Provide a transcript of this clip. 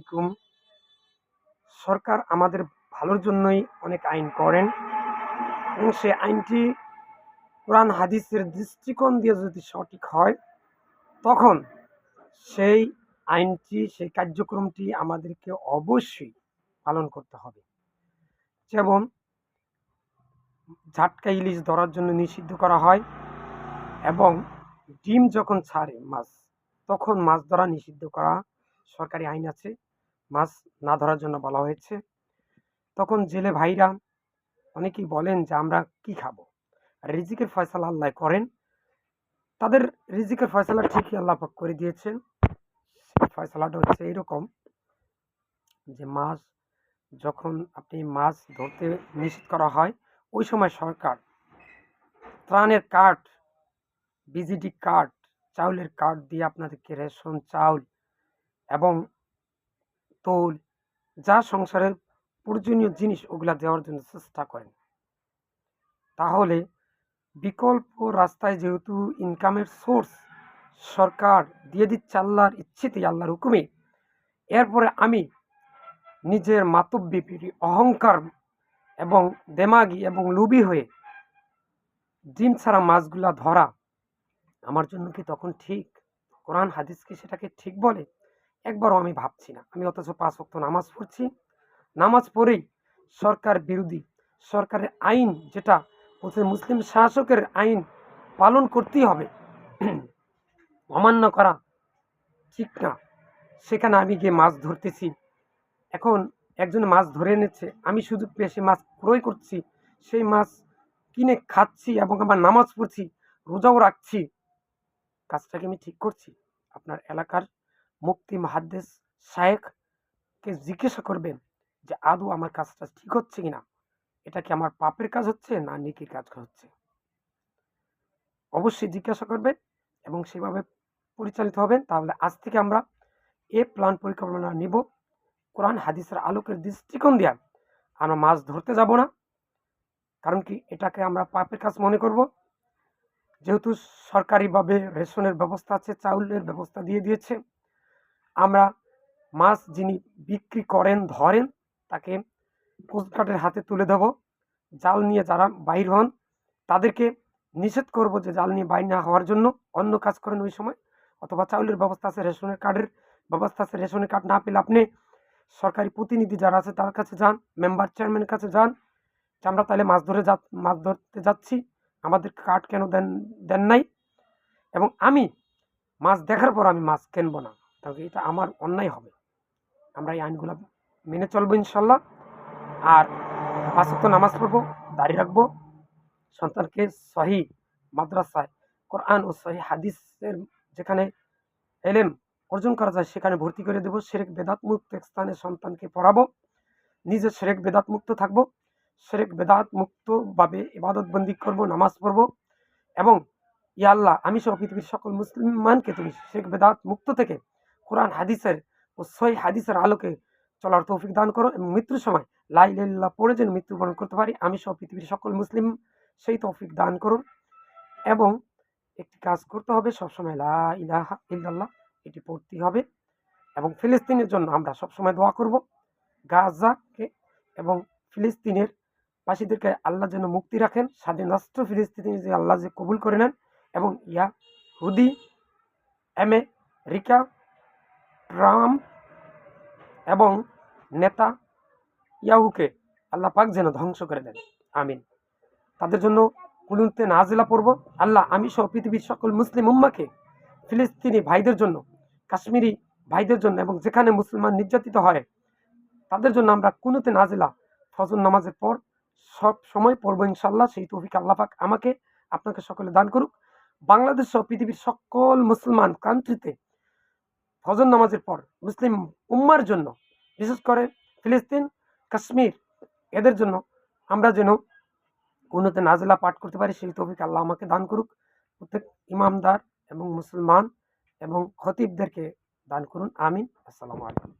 আলাইকুম সরকার আমাদের ভালোর জন্যই অনেক আইন করেন এবং সে আইনটি কোরআন হাদিসের দৃষ্টিকোণ দিয়ে যদি সঠিক হয়, তখন সেই আইনটি, সেই কার্যক্রমটি আমাদেরকে অবশ্যই পালন করতে হবে। যেমন ঝাটকা ইলিশ ধরার জন্য নিষিদ্ধ করা হয় এবং ডিম যখন ছাড়ে মাছ, তখন মাছ ধরা নিষিদ্ধ করা সরকারি আইন আছে। মাছ না ধরার জন্য বলা হয়েছে। তখন জেলে ভাইরা অনেকেই বলেন যে, আমরা কি খাব? রিজিকের ফয়সালা আল্লাহ করেন। তাদের রিজিকের ফয়সালা ঠিকই আল্লাহ পাক করে দিয়েছেন। ফয়সালাটা হচ্ছে এরকম যে, মাছ যখন আপনি মাছ ধরতে নিষেধ করা হয়, ওই সময় সরকার ত্রাণের কার্ড, বিজিডি কার্ড, চাউলের কার্ড দিয়ে আপনাদেরকে রেশন, চাউল এবং তৈল, যা সংসারের প্রয়োজনীয় জিনিস ওগুলা দেওয়ার জন্য চেষ্টা করেন। তাহলে বিকল্প রাস্তায় যেহেতু ইনকামের সোর্স সরকার দিয়ে দিচ্ছে আল্লাহর ইচ্ছেতেই, আল্লাহর হুকুমে, এরপরে আমি নিজের মাতব্যপিরি অহংকার এবং দেমাগি এবং লুবি হয়ে ডিম ছাড়া মাছগুলা ধরা আমার জন্য কি তখন ঠিক? কোরআন হাদিস কি সেটাকে ঠিক বলে? একবারও আমি ভাবছি না। আমি অথচ পাঁচ ওয়াক্ত নামাজ পড়ছি। নামাজ পড়েই সরকার বিরোধী, সরকারের আইন যেটা মুসলিম শাসকের আইন পালন করতেই হবে। অমান্য করা ঠিক না। সেখানে আমি গিয়ে মাছ ধরতেছি। এখন একজন মাছ ধরে এনেছে। আমি শুধু পেশে মাছ ক্রয় করছি। সেই মাছ কিনে খাচ্ছি এবং আমার নামাজ পড়ছি, রোজাও রাখছি। কাজটাকে আমি ঠিক করছি। আপনার এলাকার মুক্তি মাহাদ্দেস শায়েখকে জিজ্ঞাসা করবেন যে, আদৌ আমার কাজটা ঠিক হচ্ছে কিনা? এটা কি আমার পাপের কাজ হচ্ছে না নেকির কাজ হচ্ছে? অবশ্যই জিজ্ঞাসা করবেন এবং সেভাবে পরিচালিত হবেন। তাহলে আজ থেকে আমরা এ প্ল্যান পরিকল্পনা নিব। কোরআন, হাদিসের আলোকের দৃষ্টিকোণ দিয়া আমরা মাছ ধরতে যাব না। কারণ কি? এটাকে আমরা পাপের কাজ মনে করব। যেহেতু সরকারিভাবে রেশনের ব্যবস্থা আছে, চাউলের ব্যবস্থা দিয়ে দিয়েছে। আমরা মাছ যিনি বিক্রি করেন, ধরেন, তাকে কোস্টগার্ডের হাতে তুলে দেব। জাল নিয়ে যারা বাইর হন, তাদেরকে নিষেধ করব যে জাল নিয়ে বাইর না হওয়ার জন্য। অন্য কাজ করেন ওই সময়। অথবা চাউলের ব্যবস্থা আছে, রেশনের কার্ডের ব্যবস্থা আছে। রেশনের কার্ড না পেলে আপনি সরকারি প্রতিনিধি যারা আছে, তার কাছে যান, মেম্বার চেয়ারম্যানের কাছে যান যে আমরা তাহলে মাছ ধরে যা, মাছ ধরতে যাচ্ছি। আমাদের কার্ড কেন দেন দেন নাই? এবং আমি মাছ দেখার পর আমি মাছ কিনবো না। তাহলে এটা আমার অন্যায় হবে। আমরা এই আইনগুলো মেনে চলবো ইনশাল্লাহ। আর পাঁচক্ত নামাজ পড়ব দাঁড়িয়ে রাখব। সন্তানকে সহি মাদ্রাসায় কোরআন ও সহি হাদিসের যেখানে এলেম অর্জন করা যায়, সেখানে ভর্তি করে দেবো। সেরেক বেদাত মুক্ত স্থানে সন্তানকে পড়াবো। নিজে সেরেক বেদাত মুক্ত থাকব। সেরেক বেদাত মুক্তভাবে ইবাদত বন্দি করব, নামাজ পড়ব। এবং ইয়া আল্লাহ, আমি সহ পৃথিবীর সকল মুসলমানকে তুমি শেখ বেদাত মুক্ত থেকে কোরআন, হাদিসের ও সই হাদিসের আলোকে চলার তৌফিক দান করো এবং মৃত্যুর সময় লাই লাইল্লাহ পড়ে যেন মৃত্যুবরণ করতে পারি। আমি সব পৃথিবীর সকল মুসলিম, সেই তৌফিক দান করুন এবং একটি কাজ করতে হবে, সবসময় লা ইলাহা ইল্লাল্লাহ এটি পড়তেই হবে এবং ফিলিস্তিনের জন্য আমরা সবসময় দোয়া করব গাজাকে এবং ফিলিস্তিনের বাসীদেরকে আল্লাহ যেন মুক্তি রাখেন, স্বাধীন রাষ্ট্র ফিলিস্তিনি যে আল্লাহ যে কবুল করে নেন এবং ইয়া হুদি আমেরিকা ট্রাম্প এবং নেতা ইয়াহুকে আল্লাহ পাক যেন ধ্বংস করে দেন। আমিন। তাদের জন্য কুলুনতে নাজিলা পড়ব। আল্লাহ আমি সহ পৃথিবীর সকল মুসলিম উম্মাকে, ফিলিস্তিনি ভাইদের জন্য, কাশ্মীরি ভাইদের জন্য এবং যেখানে মুসলমান নির্যাতিত হয়, তাদের জন্য আমরা কুনুতে নাজিলা, ফজর নামাজের পর সব সময় পড়ব ইনশাল্লাহ সেই তৌফিক আল্লাহ পাক আমাকে, আপনাকে সকলে দান করুক। বাংলাদেশ সহ পৃথিবীর সকল মুসলমান কান্ট্রিতে ফজর নামাজের পর মুসলিম উম্মার জন্য, বিশেষ করে ফিলিস্তিন, কাশ্মীর, এদের জন্য আমরা যেন কোনোতে নাজলা পাঠ করতে পারি, সেই তৌফিক আল্লাহ আমাকে দান করুক। প্রত্যেক ইমামদার এবং মুসলমান এবং খতিবদেরকে দান করুন। আমিন। আসসালামু আলাইকুম।